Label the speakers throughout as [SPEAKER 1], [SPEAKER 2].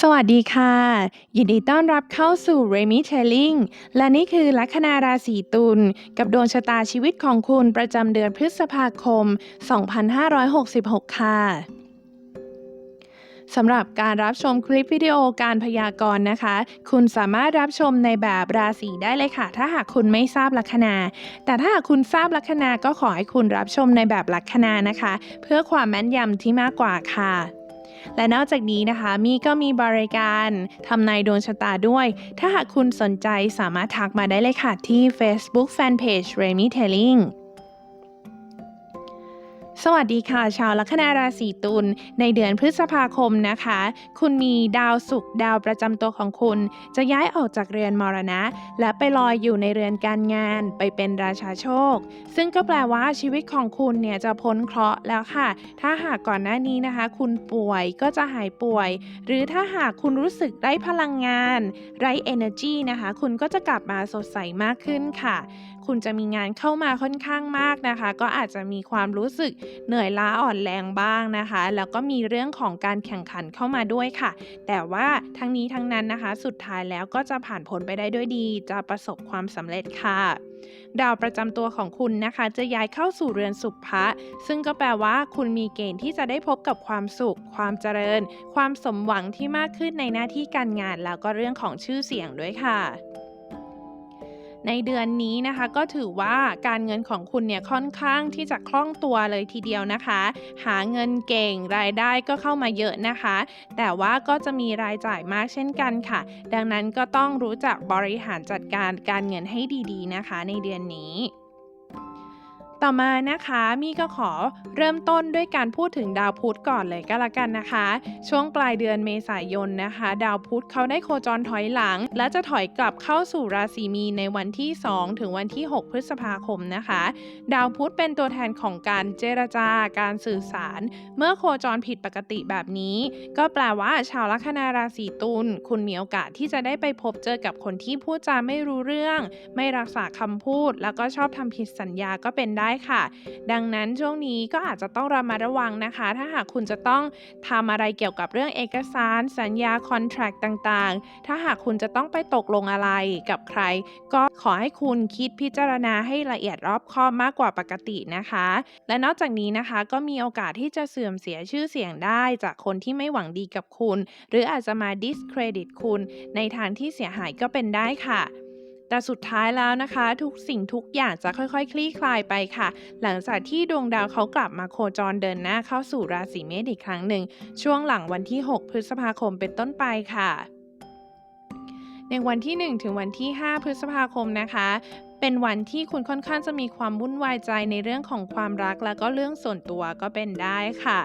[SPEAKER 1] สวัสดีค่ะ ยินดีต้อนรับเข้าสู่ Remy Telling และนี่คือลัคนาราศีตุลกับดวงชะตาชีวิตของคุณประจำเดือนพฤษภาคม 2566 ค่ะสำหรับการรับชมคลิปวิดีโอการพยากรณ์นะคะ คุณสามารถรับชมในแบบราศีได้เลยค่ะ ถ้าหากคุณไม่ทราบลัคนา แต่ถ้าหากคุณทราบลัคนาก็ขอให้คุณรับชมในแบบลัคนานะคะ เพื่อความแม่นยำที่มากกว่าค่ะ และนอกจากนี้นะคะมีก็มีบริการทำนายดวงชะตาด้วย ถ้าหากคุณสนใจสามารถทักมาได้เลยค่ะที่ Facebook Fanpage Remy Telling สวัสดีค่ะ ชาวลัคนาราศีตุลในเดือนพฤษภาคมนะคะ คุณมีดาวศุกร์ดาวประจำตัวของคุณ จะย้ายออกจากเรือนมรณะ และไปลอยอยู่ในเรือนการงาน ไปเป็นราชาโชค ซึ่งก็แปลว่าชีวิตของคุณเนี่ยจะพ้นเคราะห์แล้วค่ะ ถ้าหากก่อนหน้านี้นะคะ คุณป่วยก็จะหายป่วย หรือถ้าหากคุณรู้สึกไร้พลังงานไร้ energy นะคะ คุณก็จะกลับมาสดใสมากขึ้นค่ะ คุณจะมีงานเข้ามาค่อนข้างมากนะคะ ก็อาจจะมีความรู้สึกเหนื่อยล้าอ่อนแรงบ้างนะคะ แล้วก็มีเรื่องของการแข่งขันเข้ามาด้วยค่ะ แต่ว่าทั้งนี้ทั้งนั้นนะคะ สุดท้ายแล้วก็จะผ่านพ้นไปได้ด้วยดี จะประสบความสำเร็จค่ะดาวประจำตัวของคุณนะคะ จะย้ายเข้าสู่เรือนสุภะซึ่งก็แปลว่า คุณมีเกณฑ์ที่จะได้พบกับความสุข ความเจริญ ความสมหวังที่มากขึ้นในหน้าที่การงาน แล้วก็เรื่องของชื่อเสียงด้วยค่ะ ในเดือนนี้นะคะก็ถือว่าการเงินของคุณเนี่ยค่อนข้างที่จะคล่องตัวเลยทีเดียวนะคะ หาเงินเก่งรายได้ก็เข้ามาเยอะนะคะ แต่ว่าก็จะมีรายจ่ายมากเช่นกันค่ะ ดังนั้นก็ต้องรู้จักบริหารจัดการการเงินให้ดีๆนะคะ ในเดือนนี้ ต่อมานะคะมี่ก็ขอเริ่มต้นด้วยการพูดถึงดาวพุธก่อนเลยก็แล้วกันนะคะ ช่วงปลายเดือนเมษายนนะคะ ดาวพุธเขาได้โคจรถอยหลัง และจะถอยกลับเข้าสู่ราศีมีในวันที่ 2 ถึงวันที่ 6 พฤษภาคมนะคะ ดาวพุธเป็นตัวแทนของการเจรจาการสื่อสาร เมื่อโคจรผิดปกติแบบนี้ ก็แปลว่าชาวลัคนาราศีตุลคุณมีโอกาสที่จะได้ไปพบเจอกับคนที่พูดจาไม่รู้เรื่อง ไม่รักษาคำพูด แล้วก็ชอบทำผิดสัญญาก็เป็นได้ค่ะ ดังนั้นช่วงนี้ก็อาจจะต้องระมัดระวังนะคะ ถ้าหากคุณจะต้องทำอะไรเกี่ยวกับเรื่องเอกสาร สัญญาคอนแทรคต่างๆ ถ้าหากคุณจะต้องไปตกลงอะไรกับใคร ก็ขอให้คุณคิดพิจารณาให้ละเอียดรอบคอบมากกว่าปกตินะคะ และนอกจากนี้นะคะก็มีโอกาสที่จะเสื่อมเสียชื่อเสียงได้จากคนที่ไม่หวังดีกับคุณ หรืออาจจะมา discredit คุณ ในทางที่เสียหายก็เป็นได้ค่ะ แต่สุดท้ายแล้วนะคะ ทุกสิ่งทุกอย่างจะค่อยๆ คลี่คลายไปค่ะ หลังจากที่ดวงดาวเขากลับมาโคจรเดินหน้าเข้าสู่ราศีเมษอีกครั้งหนึ่ง ช่วงหลังวันที่ 6 พฤษภาคมเป็นต้นไปค่ะ ในวันที่ 1 ถึงวันที่ 5 พฤษภาคมนะคะเป็นวันที่คุณค่อนข้างจะมีความวุ่นวายใจในเรื่องของความรักแล้วก็เรื่องส่วนตัวก็เป็นได้ค่ะ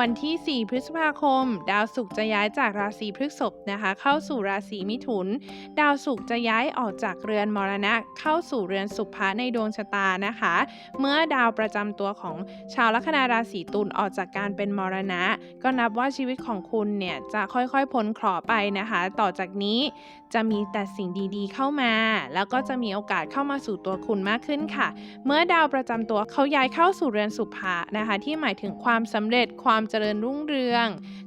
[SPEAKER 1] วันที่ 4 พฤษภาคม ดาวศุกร์จะย้ายจากราศีพฤษภนะคะ เข้าสู่ราศีมิถุน ดาวศุกร์จะย้ายออกจากเรือนมรณะ เข้าสู่เรือนสุภะในดวงชะตานะคะ เมื่อดาวประจำตัวของชาวลัคนาราศีตุลออกจากการเป็นมรณะ ก็นับว่าชีวิตของคุณเนี่ยจะค่อยๆพ้นเคราะห์ไปนะคะ ต่อจากนี้จะมีแต่สิ่งดีๆเข้ามา แล้วก็จะมีโอกาสเข้ามาสู่ตัวคุณมากขึ้นค่ะ เมื่อดาวประจำตัวเขาย้ายเข้าสู่เรือนสุภะนะคะ ที่หมายถึงความสำเร็จความเจริญรุ่งเรือง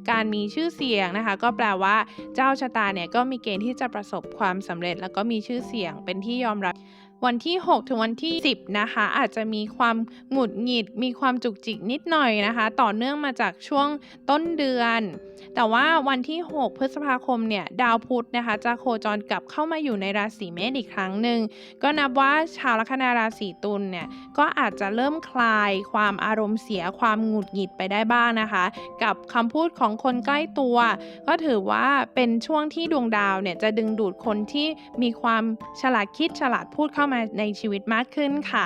[SPEAKER 1] การมีชื่อเสียงนะคะ ก็แปลว่าเจ้าชะตาเนี่ยก็มีเกณฑ์ที่จะประสบความสำเร็จ แล้วก็มีชื่อเสียงเป็นที่ยอมรับ วันที่ 6 ถึงวันที่ 10 นะคะ อาจจะมีความหงุดหงิด มีความจุกจิกนิดหน่อยนะคะ ต่อเนื่องมาจากช่วงต้นเดือน แต่ว่าวันที่ 6 พฤษภาคมเนี่ยดาวพุธนะคะ จะโคจรกลับเข้ามาอยู่ในราศีเมษอีกครั้งหนึ่งก็นับว่าชาวลัคนาราศีตุลเนี่ยก็อาจจะเริ่มคลายความอารมณ์เสียความหงุดหงิดไปได้บ้างนะคะ กับคำพูดของคนใกล้ตัว ก็ถือว่าเป็นช่วงที่ดวงดาวเนี่ยจะดึงดูดคนที่มีความฉลาดคิดฉลาดพูดเข้ามาในชีวิตมากขึ้นค่ะ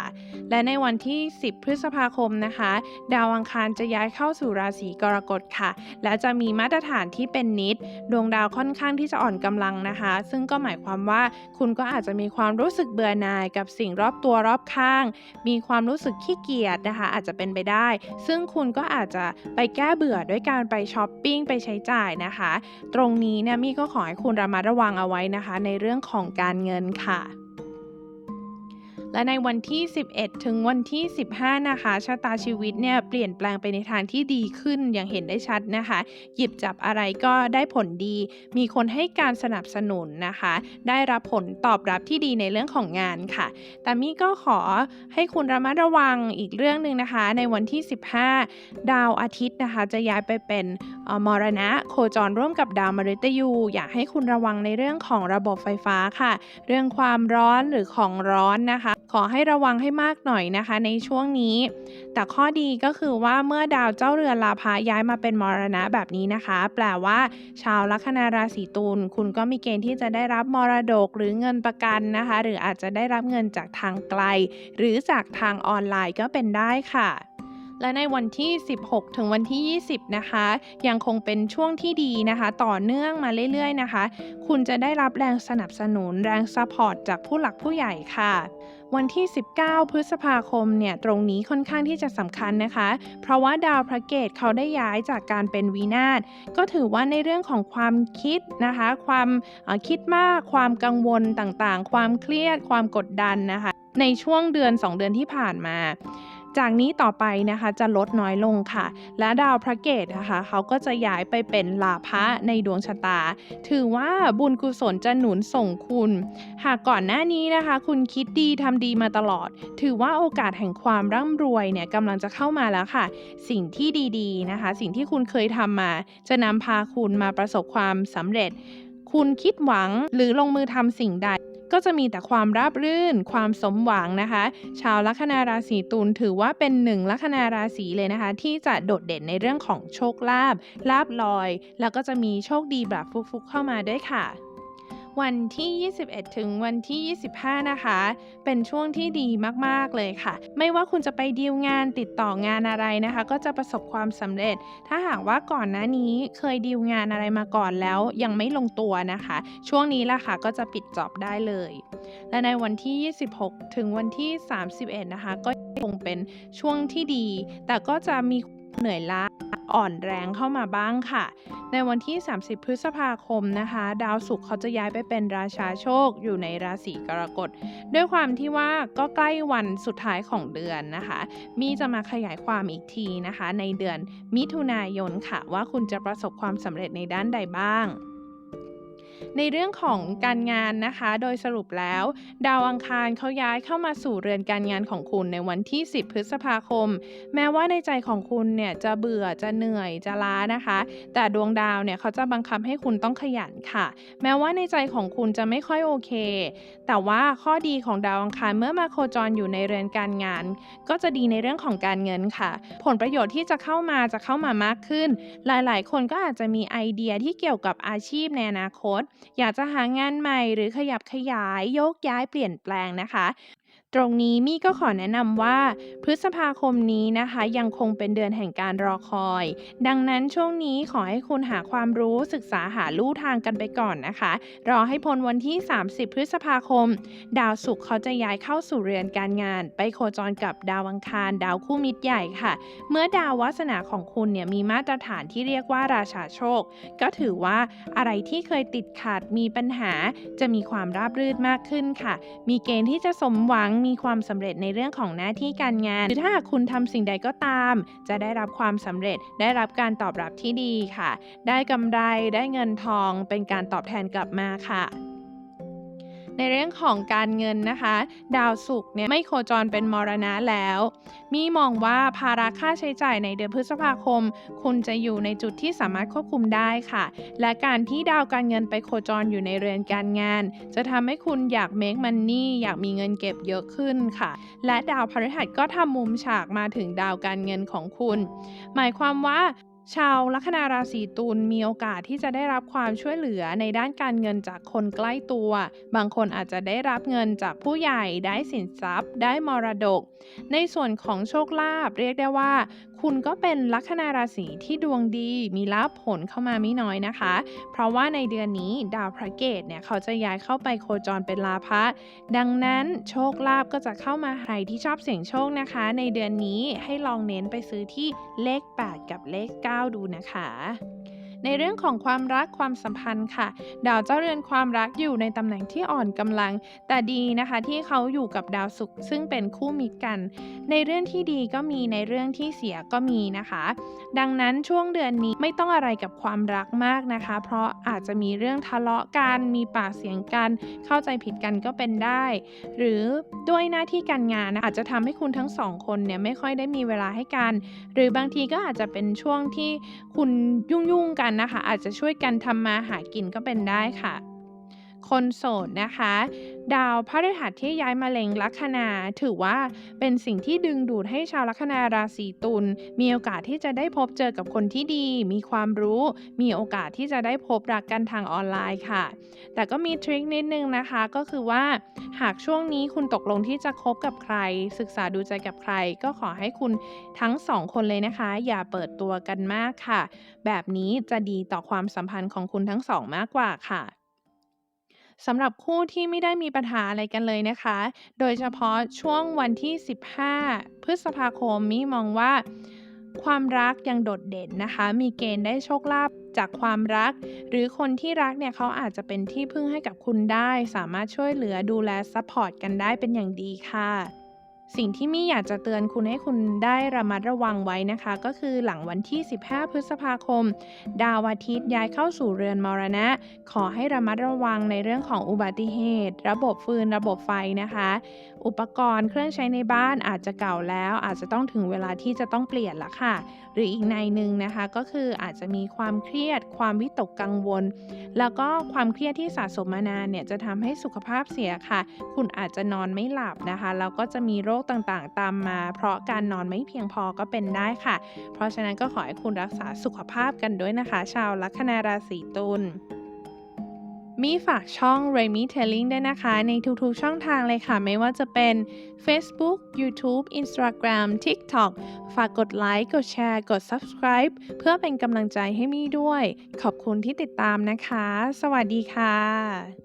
[SPEAKER 1] และในวันที่ 10 พฤษภาคมนะคะ ดาวอังคารจะย้ายเข้าสู่ราศีกรกฎค่ะ และจะมีมาตรฐานที่เป็นนิด ดวงดาวค่อนข้างที่จะอ่อนกำลังนะคะ ซึ่งก็หมายความว่าคุณก็อาจจะมีความรู้สึกเบื่อหน่ายกับสิ่งรอบตัวรอบข้าง มีความรู้สึกขี้เกียจนะคะ อาจจะเป็นไปได้ ซึ่งคุณก็อาจจะไปแก้เบื่อด้วยการไปช้อปปิ้งไปใช้จ่ายนะคะ ตรงนี้เนี่ยมี่ก็ขอให้คุณระมัดระวังเอาไว้นะคะ ในเรื่องของการเงินค่ะ และในวันที่ 11 ถึงวันที่ 15 นะคะชะตาชีวิตเนี่ยเปลี่ยนแปลงไปในทางที่ดีขึ้นอย่างเห็นได้ชัดนะคะ หยิบจับอะไรก็ได้ผลดี มีคนให้การสนับสนุนนะคะ ได้รับผลตอบรับที่ดีในเรื่องของงานค่ะ แต่มี่ก็ขอให้คุณระมัดระวังอีกเรื่องหนึ่งนะคะ ในวันที่ 15 ดาวอาทิตย์นะคะ จะย้ายไปเป็นเอ่อมรณะโคจรร่วมกับดาวมฤตยู อยากให้คุณระวังในเรื่องของระบบไฟฟ้าค่ะ เรื่องความร้อนหรือของร้อนนะคะ ขอให้ระวังให้มากหน่อยนะคะในช่วงนี้ แต่ข้อดีก็คือว่าเมื่อดาวเจ้าเรือนลาภาย้ายมาเป็นมรณะแบบนี้นะคะ แปลว่า ชาวลัคนาราศีตุลคุณก็มีเกณฑ์ที่จะได้รับมรดกหรือเงินประกันนะคะ หรืออาจจะได้รับเงินจากทางไกล หรือจากทางออนไลน์ก็เป็นได้ค่ะ และในวันที่ 16 ถึงวันที่ 20 นะคะ ยังคงเป็นช่วงที่ดีนะคะ ต่อเนื่องมาเรื่อยๆนะคะ คุณจะได้รับแรงสนับสนุนแรงซัพพอร์ตจากผู้หลักผู้ใหญ่ค่ะวันที่ 19 พฤษภาคมเนี่ยตรงนี้ค่อนข้างที่จะสำคัญนะคะ เพราะว่าดาวพระเกตเขาได้ย้ายจากการเป็นวีนาศก็ถือว่าในเรื่องของความคิดนะคะ ความคิดมาก ความกังวลต่างๆ ความเครียด ความกดดันนะคะ ในช่วงเดือน 2 เดือนที่ผ่านมา จากนี้ต่อไปนะคะจะลดน้อยลงค่ะ และดาวพระเกตนะคะเขาก็จะย้ายไปเป็นลาภะในดวงชะตา ถือว่าบุญกุศลจะหนุนส่งคุณ หากก่อนหน้านี้นะคะ คุณคิดดีทำดีมาตลอด ถือว่าโอกาสแห่งความร่ำรวยเนี่ยกำลังจะเข้ามาแล้วค่ะ สิ่งที่ดีๆนะคะ สิ่งที่คุณเคยทำมา จะนำพาคุณมาประสบความสำเร็จ คุณคิดหวังหรือลงมือทำสิ่งใด ก็จะมีแต่ความราบรื่น ความสมหวังนะคะ ชาวลัคนาราศีตุลถือว่าเป็นหนึ่งลัคนาราศีเลยนะคะ ที่จะโดดเด่นในเรื่องของโชคลาภลาบลอย แล้วก็จะมีโชคดีแบบฟุกๆเข้ามาด้วยค่ะ วันที่ 21 ถึงวันที่ 25 นะคะ เป็นช่วงที่ดีมากๆเลยค่ะ ไม่ว่าคุณจะไปดีลงานติดต่องานอะไรนะคะ ก็จะประสบความสำเร็จ ถ้าหากว่าก่อนหน้านี้เคยดีลงานอะไรมาก่อนแล้วยังไม่ลงตัวนะคะ ช่วงนี้ล่ะค่ะก็จะปิดจอบได้เลย และในวันที่ 26 ถึงวันที่ 31 นะคะ ก็คงเป็นช่วงที่ดี แต่ก็จะมี เหนื่อยล้าอ่อนแรงเข้ามาบ้างค่ะ ในวันที่ 30 พฤษภาคมนะคะ ดาวศุกร์เขาจะย้ายไปเป็นราชาโชคอยู่ในราศีกรกฎ ด้วยความที่ว่าก็ใกล้วันสุดท้ายของเดือนนะคะ มีจะมาขยายความอีกทีนะคะ ในเดือนมิถุนายนค่ะ ว่าคุณจะประสบความสำเร็จในด้านใดบ้าง ในเรื่องของการงานนะคะ โดยสรุปแล้ว ดาวอังคารเขาย้ายเข้ามาสู่เรือนการงานของคุณในวันที่ 10 พฤษภาคม แม้ว่าในใจของคุณเนี่ยจะเบื่อจะเหนื่อยจะล้านะคะ แต่ดวงดาวเนี่ยเขาจะบังคับให้คุณต้องขยันค่ะ แม้ว่าในใจของคุณจะไม่ค่อยโอเค แต่ว่าข้อดีของดาวอังคารเมื่อมาโคจรอยู่ในเรือนการงาน ก็จะดีในเรื่องของการเงินค่ะ ผลประโยชน์ที่จะเข้ามาจะเข้ามามากขึ้น หลาย ๆ คนก็อาจจะมีไอเดียที่เกี่ยวกับอาชีพในอนาคตอยากจะหางานใหม่หรือขยับขยายโยกย้ายเปลี่ยนแปลงนะคะ ตรงนี้มี่ก็ขอแนะนำว่า พฤษภาคมนี้นะคะ ยังคงเป็นเดือนแห่งการรอคอย ดังนั้นช่วงนี้ขอให้คุณหาความรู้ศึกษาหาลู่ทางกันไปก่อนนะคะ รอให้พ้นวันที่ 30 พฤษภาคม ดาวศุกร์เขาจะย้ายเข้าสู่เรือนการงาน ไปโคจรกับดาวอังคาร ดาวคู่มิตรใหญ่ค่ะ เมื่อดาววาสนาของคุณเนี่ยมีมาตรฐานที่เรียกว่าราชาโชค ก็ถือว่าอะไรที่เคยติดขัดมีปัญหาจะมีความราบรื่นมากขึ้นค่ะ มีเกณฑ์ที่จะสมหวังมีความสำเร็จในเรื่องของหน้าที่การงาน หรือถ้าหากคุณทำสิ่งใดก็ตาม จะได้รับความสำเร็จ ได้รับการตอบรับที่ดีค่ะ ได้กำไร ได้เงินทอง เป็นการตอบแทนกลับมาค่ะ ในเรื่องของการเงินนะคะ ดาวศุกร์เนี่ยไม่โคจรเป็นมรณะแล้ว มีมองว่าภาระค่าใช้จ่ายในเดือนพฤษภาคม คุณจะอยู่ในจุดที่สามารถควบคุมได้ค่ะ และการที่ดาวการเงินไปโคจรอยู่ในเรือนการงาน จะทำให้คุณอยาก make money อยากมีเงินเก็บเยอะขึ้นค่ะ และดาวพฤหัสก็ทำมุมฉากมาถึงดาวการเงินของคุณ หมายความว่า ชาวลัคนาราศีตุลมีโอกาสที่จะได้รับความช่วยเหลือในด้านการเงินจากคนใกล้ตัว บางคนอาจจะได้รับเงินจากผู้ใหญ่ได้สินทรัพย์ ได้มรดก ในส่วนของโชคลาภเรียกได้ว่า คุณก็เป็นลัคนาราศีที่ดวงดีมีลาภผลเข้ามาไม่น้อยนะคะ เพราะว่าในเดือนนี้ดาวพระเกตเนี่ยเขาจะย้ายเข้าไปโคจรเป็นลาภะดังนั้นโชคลาภก็จะเข้ามาใครที่ชอบเสี่ยงโชคนะคะ ในเดือนนี้ให้ลองเน้นไปซื้อที่เลข 8 กับเลข 9 ดูนะคะ ในเรื่องของความรักความสัมพันธ์ค่ะ ดาวเจ้าเรือนความรักอยู่ในตำแหน่งที่อ่อนกำลัง แต่ดีนะคะที่เขาอยู่กับดาวศุกร์ซึ่งเป็นคู่มิตรกัน ในเรื่องที่ดีก็มีในเรื่องที่เสียก็มีนะคะ ดังนั้นช่วงเดือนนี้ไม่ต้องอะไรกับความรักมากนะคะ เพราะอาจจะมีเรื่องทะเลาะกันมีปากเสียงกัน เข้าใจผิดกันก็เป็นได้ หรือด้วยหน้าที่การงานนะอาจจะทำให้คุณทั้งสองคนเนี่ยไม่ค่อยได้มีเวลาให้กัน หรือบางทีก็อาจจะเป็นช่วงที่คุณยุ่งๆกันนะคะ อาจจะช่วยกันทำมาหากินก็เป็นได้ค่ะ คนโสดนะคะ ดาวพฤหัสที่ย้ายมาเล็งลัคนาถือว่าเป็นสิ่งที่ดึงดูดให้ชาวลัคนาราศีตุลมีโอกาสที่จะได้พบเจอกับคนที่ดี มีความรู้ มีโอกาสที่จะได้พบรักกันทางออนไลน์ค่ะ แต่ก็มีทริคนิดนึงนะคะก็คือว่า หากช่วงนี้คุณตกลงที่จะคบกับใคร ศึกษาดูใจกับใคร ก็ขอให้คุณทั้งสองคนเลยนะคะ อย่าเปิดตัวกันมากค่ะ แบบนี้จะดีต่อความสัมพันธ์ของคุณทั้งสองมากกว่าค่ะ สำหรับคู่ที่ไม่ได้มีปัญหาอะไรกันเลยนะคะ โดยเฉพาะช่วงวันที่ 15 พฤษภาคมมีมองว่า ความรักยังโดดเด่นนะคะ มีเกณฑ์ได้โชคลาภจากความรัก หรือคนที่รักเนี่ยเขาอาจจะเป็นที่พึ่งให้กับคุณได้ สามารถช่วยเหลือดูแลซัพพอร์ตกันได้เป็นอย่างดีค่ะ สิ่งที่มี่อยากจะเตือนคุณให้คุณได้ระมัดระวังไว้นะคะ ก็คือหลังวันที่ 15 พฤษภาคม ดาวอาทิตย์ย้ายเข้าสู่เรือนมรณะ ขอให้ระมัดระวังในเรื่องของอุบัติเหตุ ระบบฟืนระบบไฟนะคะ อุปกรณ์เครื่องใช้ในบ้านอาจจะเก่าแล้ว อาจจะต้องถึงเวลาที่จะต้องเปลี่ยนละค่ะ หรืออีกในหนึ่งนะคะก็คืออาจจะมีความเครียด ความวิตกกังวล แล้วก็ความเครียดที่สะสมมานานเนี่ยจะทำให้สุขภาพเสียค่ะ คุณอาจจะนอนไม่หลับนะคะแล้วก็จะมีโรคต่างๆ ตามมา เพราะการนอนไม่เพียงพอก็เป็นได้ค่ะ เพราะฉะนั้นก็ขอให้คุณรักษาสุขภาพกันด้วยนะคะ ชาวลัคนาราศีตุลมีฝากช่อง r a m y Telling ด้วยนะคะ ในทุกๆช่องทางเลยค่ะ ไม่ว่าจะเป็น Facebook YouTube Instagram TikTok ฝากกดไลค์ กดแชร์ กด Subscribe เพื่อเป็นกำลังใจให้มี่ด้วย ขอบคุณที่ติดตามนะคะ สวัสดีค่ะ